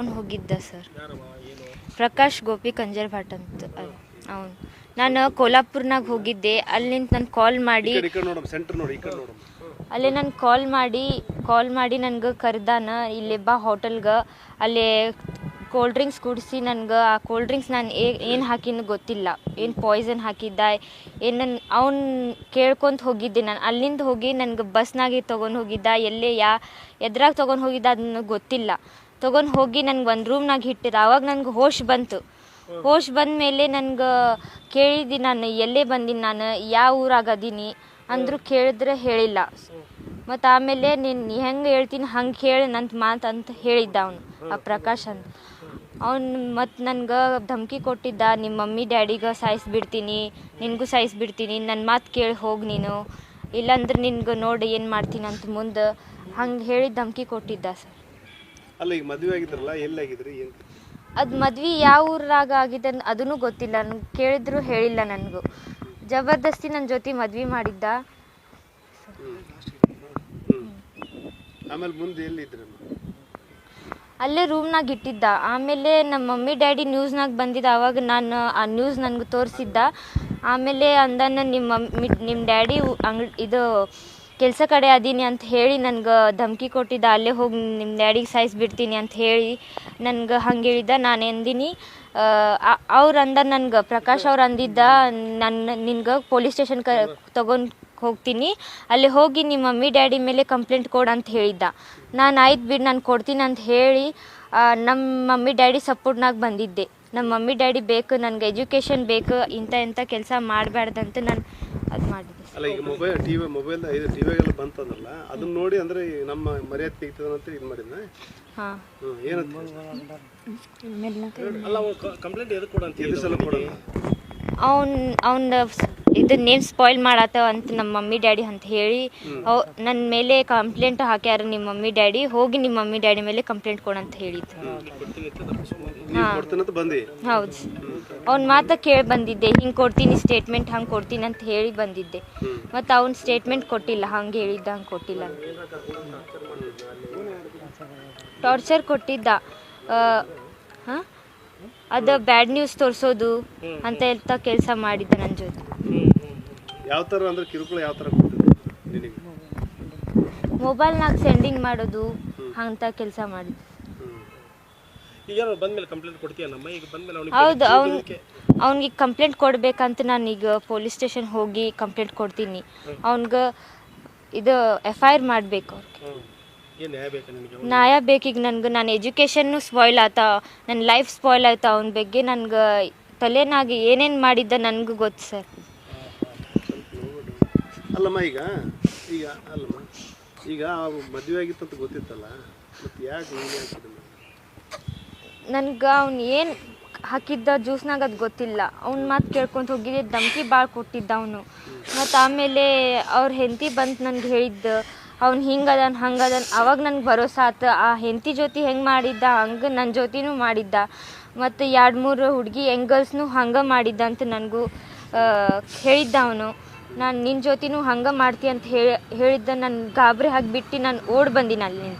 ಕರ್ಕೊಂಡು ಹೋಗಿದ್ದ ಸರ್. ಪ್ರಕಾಶ್ ಗೋಪಿ ಕಂಜರ್ ಭಟ್ ಅಂತ. ಅವನು ನಾನು ಕೋಲಾಪುರ್ನಾಗ ಹೋಗಿದ್ದೆ. ಅಲ್ಲಿಂದ ನಾನು ಕಾಲ್ ಮಾಡಿ ಅಲ್ಲೇ ನಾನು ಕಾಲ್ ಮಾಡಿ ಕಾಲ್ ಮಾಡಿ ನನ್ಗೆ ಕರ್ದಾನ. ಇಲ್ಲಿ ಬಾ ಹೋಟೆಲ್ಗೆ ಅಲ್ಲಿ ಕೋಲ್ಡ್ ಡ್ರಿಂಕ್ಸ್ ಕುಡಿಸಿ ನನ್ಗೆ. ಆ ಕೋಲ್ಡ್ ಡ್ರಿಂಕ್ಸ್ ನಾನು ಏನು ಹಾಕಿನ ಗೊತ್ತಿಲ್ಲ. ಏನು ಪಾಯ್ಸನ್ ಹಾಕಿದ್ದ ಏನು ನನ್ನ ಅವ್ನು ಕೇಳ್ಕೊಂತ ಹೋಗಿದ್ದೆ ನಾನು. ಅಲ್ಲಿಂದ ಹೋಗಿ ನನಗೆ ಬಸ್ನಾಗೆ ತೊಗೊಂಡು ಹೋಗಿದ್ದ. ಎಲ್ಲೇ ಯಾ ಎದ್ರಾಗ ತೊಗೊಂಡು ಹೋಗಿದ್ದ ಅದನ್ನ ಗೊತ್ತಿಲ್ಲ. ತೊಗೊಂಡು ಹೋಗಿ ನನ್ಗೆ ಒಂದು ರೂಮ್ನಾಗ ಇಟ್ಟಿರ. ಆವಾಗ ನನಗೆ ಹೋಶ್ ಬಂತು. ಹೋಶ್ ಬಂದ ಮೇಲೆ ನನ್ಗೆ ಕೇಳಿದಿ ನಾನು, ಎಲ್ಲೇ ಬಂದೀನಿ ನಾನು? ಯಾವ ಊರಾಗ ಅದೀನಿ? ಅಂದ್ರು ಕೇಳಿದ್ರೆ ಹೇಳಿಲ್ಲ. ಮತ್ತು ಆಮೇಲೆ ನೀನು ಹೆಂಗೆ ಹೇಳ್ತೀನಿ ಹಂಗೆ ಕೇಳಿ ನಂತ ಮಾತು ಅಂತ ಹೇಳಿದ್ದ ಅವನು, ಆ ಪ್ರಕಾಶ್ ಅಂತ. ಅವ್ನು ಮತ್ತು ನನ್ಗೆ ಧಮಕಿ ಕೊಟ್ಟಿದ್ದ ನಿಮ್ಮ ಮಮ್ಮಿ ಡ್ಯಾಡಿಗೆ ಸಾಯಿಸ್ಬಿಡ್ತೀನಿ ನಿನಗೂ ಸಾಯಿಸ್ಬಿಡ್ತೀನಿ ನನ್ನ ಮಾತು ಕೇಳಿ ಹೋಗಿ ನೀನು. ಇಲ್ಲಾಂದ್ರೆ ನಿನ್ಗೆ ನೋಡಿ ಏನು ಮಾಡ್ತೀನಿ ಅಂತ ಮುಂದೆ ಹಂಗೆ ಹೇಳಿ ಧಮಕಿ ಕೊಟ್ಟಿದ್ದ ಸರ್. ಅಲ್ಲ ಈಗ ಮದುವೆ ಆಗಿದ್ರಲ್ಲ ಎಲ್ಲಾಗಿದ್ರಿ ಏನು? ಅದು ಮದ್ವೆ ಯಾವ ಊರಾಗ ಆಗಿದೆ ಅದನ್ನು ಗೊತ್ತಿಲ್ಲ. ನನ್ಗೆ ಕೇಳಿದ್ರು ಹೇಳಿಲ್ಲ ನನಗೂ. ಜಬರ್ದಸ್ತಿ ನನ್ನ ಜೊತೆ ಮದ್ವೆ ಮಾಡಿದ್ದ. ಆಮೇಲೆ ಮುಂದೆ ಎಲ್ಲಿದ್ರಮ್ಮ ಅಲ್ಲೇ ರೂಮ್ನಾಗ ಇಟ್ಟಿದ್ದ. ಆಮೇಲೆ ನಮ್ಮ ಮಮ್ಮಿ ಡ್ಯಾಡಿ ನ್ಯೂಸ್ನಾಗ ಬಂದಿದ್ದ. ಆವಾಗ ನಾನು ಆ ನ್ಯೂಸ್ ನನಗೆ ತೋರಿಸಿದ್ದ. ಆಮೇಲೆ ಅಂದನ ನಿಮ್ಮ ಮಮ್ಮಿ ನಿಮ್ಮ ಡ್ಯಾಡಿ ಅಂಗ್ ಇದು ಕೆಲಸ ಕಡೆ ಅದೀನಿ ಅಂತ ಹೇಳಿ ನನ್ಗೆ ಧಮಕಿ ಕೊಟ್ಟಿದ್ದ, ಅಲ್ಲೇ ಹೋಗಿ ನಿಮ್ಮ ಡ್ಯಾಡಿಗೆ ಸಾಯಿಸ್ಬಿಡ್ತೀನಿ ಅಂತ ಹೇಳಿ ನನ್ಗೆ ಹಂಗೆ ಹೇಳಿದ್ದ. ನಾನು ಎಂದಿನಿ ಅವ್ರು ಅಂದ ನನ್ಗೆ, ಪ್ರಕಾಶ್ ಅವ್ರು ಅಂದಿದ್ದ ನನ್ನ ನಿನ್ಗೆ ಪೊಲೀಸ್ ಸ್ಟೇಷನ್ ಕ, ತೊಗೊಂಡು ಹೋಗ್ತೀನಿ. ಅಲ್ಲಿ ಹೋಗಿ ನಿಮ್ಮ ಮಮ್ಮಿ ಡ್ಯಾಡಿ ಮೇಲೆ ಕಂಪ್ಲೇಂಟ್ ಕೊಡು ಅಂತ ಹೇಳಿದ್ದ. ನಾನು ಆಯ್ತು ಬಿಡು ನಾನು ಕೊಡ್ತೀನಿ ಅಂತ ಹೇಳಿ ನಮ್ಮ ಮಮ್ಮಿ ಡ್ಯಾಡಿ ಸಪೋರ್ಟ್ನಾಗ ಬಂದಿದ್ದೆ. ನಮ್ಮ ಮಮ್ಮಿ ಡ್ಯಾಡಿ ಬೇಕು ನನಗೆ ಎಜುಕೇಷನ್ ಬೇಕು ಇಂಥ ಇಂಥ ಕೆಲಸ ಮಾಡಬಾರ್ದಂತ ನಾನು ಅದು ಮಾಡಿದ್ದೆ ಅಲ್ಲ ಈಗ ಮೊಬೈಲ್ ಟಿವಿ ಮೊಬೈಲ್ ಇದು ಟಿವಿಗೆಲ್ಲ ಬಂತಂದ್ರಲ್ಲ ಅದನ್ನ ನೋಡಿ ಅಂದ್ರೆ ನಮ್ಮ ಮರ್ಯಾದೆ ತೆಗಿತದ ಅಂತ ಇದು ಮಾಡಿದ್ನ? ಹಾಂ. ಏನಂತ? ಅಲ್ಲ ಕಂಪ್ಲೇಂಟ್ ಎದಕ್ಕೆ ಕೊಡ ಅಂತ ಎದು ಸಲ ಕೊಡೋಣ ಅವ್ನ ಅವನ ಇದು ನೇಮ್ ಸ್ಪಾಯ್ಲ್ ಮಾಡತ್ತವ ಅಂತ ನಮ್ಮ ಮಮ್ಮಿ ಡ್ಯಾಡಿ ಅಂತ ಹೇಳಿ ನನ್ನ ಮೇಲೆ ಕಂಪ್ಲೇಂಟ್ ಹಾಕ್ಯಾರ ನಿಮ್ಮ ಮಮ್ಮಿ ಡ್ಯಾಡಿ ಹೋಗಿ ನಿಮ್ಮ ಮಮ್ಮಿ ಡ್ಯಾಡಿ ಮೇಲೆ ಕಂಪ್ಲೇಂಟ್ ಕೊಡಂತ ಬಂದಿ? ಹೌದು. ಅವ್ನ ಮಾತ ಕೇಳಿ ಬಂದಿದ್ದೆ ಹಿಂಗೆ ಕೊಡ್ತೀನಿ ಸ್ಟೇಟ್ಮೆಂಟ್ ಹಂಗೆ ಕೊಡ್ತೀನಿ ಅಂತ ಹೇಳಿ ಬಂದಿದ್ದೆ. ಮತ್ತು ಅವ್ನ ಸ್ಟೇಟ್ಮೆಂಟ್ ಕೊಟ್ಟಿಲ್ಲ ಹಂಗೆ ಹೇಳಿದ್ದ ಹಂಗೆ ಕೊಟ್ಟಿಲ್ಲ ಟಾರ್ಚರ್ ಕೊಟ್ಟಿದ್ದ. ಹಾಂ? ಅದು ಬ್ಯಾಡ್ ನ್ಯೂಸ್ ತೋರಿಸೋದು ಅಂತ ಹೇಳ್ತಾ ಕೆಲಸ ಮಾಡಿದ್ದ ನನ್ನ ಜೊತೆ. ಯಾವ ಥರ ಅಂದ್ರೆ ಕಿರುಕುಳ ಯಾವ ಥರ ಕೊಡ್ತಿದ್ದೆ ನಿನಗೆ? ಮೊಬೈಲ್ನಾಗ ಸೆಂಡಿಂಗ್ ಮಾಡೋದು ಅಂತ ಕೆಲಸ ಮಾಡಿದ್ದು ಈಗ ಬಂದ್ಮೇಲೆ ಕಂಪ್ಲೇಂಟ್ ಈಗ ಬಂದ್ಮೇಲೆ ಅವ್ನಿಗೆ ಹೌದು ಅವ್ನು ಅವ್ನಿಗೆ ಕಂಪ್ಲೇಂಟ್ ಕೊಡ್ಬೇಕಂತ ನಾನೀಗ ಪೊಲೀಸ್ ಸ್ಟೇಷನ್ ಹೋಗಿ ಕಂಪ್ಲೇಂಟ್ ಕೊಡ್ತೀನಿ. ಅವ್ನಿಗೆ ಇದು ಎಫ್ ಐ ಆರ್ ಮಾಡಬೇಕು ಅವ್ರಿಗೆ. ಏನು ನ್ಯಾಯ ಬೇಕಾ ನಿನಗೆ ನ್ಯಾಯ ಬೇಕೀಗ ನನ್ಗೆ ನನ್ನ ಎಜುಕೇಷನ್ನು ಸ್ಪಾಯ್ಲ್ ಆತ ನನ್ನ ಲೈಫ್ ಸ್ಪಾಯ್ಲ್ ಆಯ್ತಾ ಅವ್ನ ಬಗ್ಗೆ ನನಗೆ ತಲೆನಾಗಿ ಏನೇನು ಮಾಡಿದ್ದ ನನಗೂ ಗೊತ್ತು ಸರ್. ಅಲ್ಲಮ್ಮ ಈಗ ಈಗ, ಅಲ್ಲಮ್ಮ. ಈಗ ಮದುವೆ ಆಗಿತ್ತಂತ ಗೊತ್ತಿತ್ತಲ್ಲ, ಮತ್ತೆ ಯಾಕೆ ನೀನು ಯಾಕೆ ನನ್ಗೆ ಅವ್ನು ಏನು ಹಾಕಿದ್ದ ಜ್ಯೂಸ್ನಾಗ ಅದು ಗೊತ್ತಿಲ್ಲ. ಅವ್ನ ಮಾತು ಕೇಳ್ಕೊಂತ ಹೋಗಿದ್ದೆ, ಧಮಕಿ ಭಾಳ ಕೊಟ್ಟಿದ್ದ ಅವನು. ಮತ್ತು ಆಮೇಲೆ ಅವ್ರ ಹೆಂಡತಿ ಬಂತು ನನಗೆ ಹೇಳಿದ್ದ, ಅವ್ನು ಹಿಂಗದನ್, ಹಂಗದನ್, ಅವಾಗ ನನಗೆ ಭರೋಸ ಆತು. ಆ ಹೆಂಡತಿ ಜೊತೆ ಹೆಂಗೆ ಮಾಡಿದ್ದ, ಹಂಗೆ ನನ್ನ ಜೊತೆನೂ ಮಾಡಿದ್ದ. ಮತ್ತು ಎರಡು ಮೂರು ಹುಡುಗಿ ಎಂಗಲ್ಸ್ನು ಹಂಗೆ ಮಾಡಿದ್ದ ಅಂತ ನನಗೂ ಹೇಳಿದ್ದ ಅವನು. ನಾನು ನಿನ್ನ ಜೊತೆನೂ ಹಂಗೆ ಮಾಡ್ತಿ ಅಂತ ಹೇಳಿ ಹೇಳಿದ್ದ ನಾನು ಗಾಬರಿ ಹಾಕಿಬಿಟ್ಟು ನಾನು ಓಡಿ ಬಂದಿನಿ ಅಲ್ಲಿಂದ.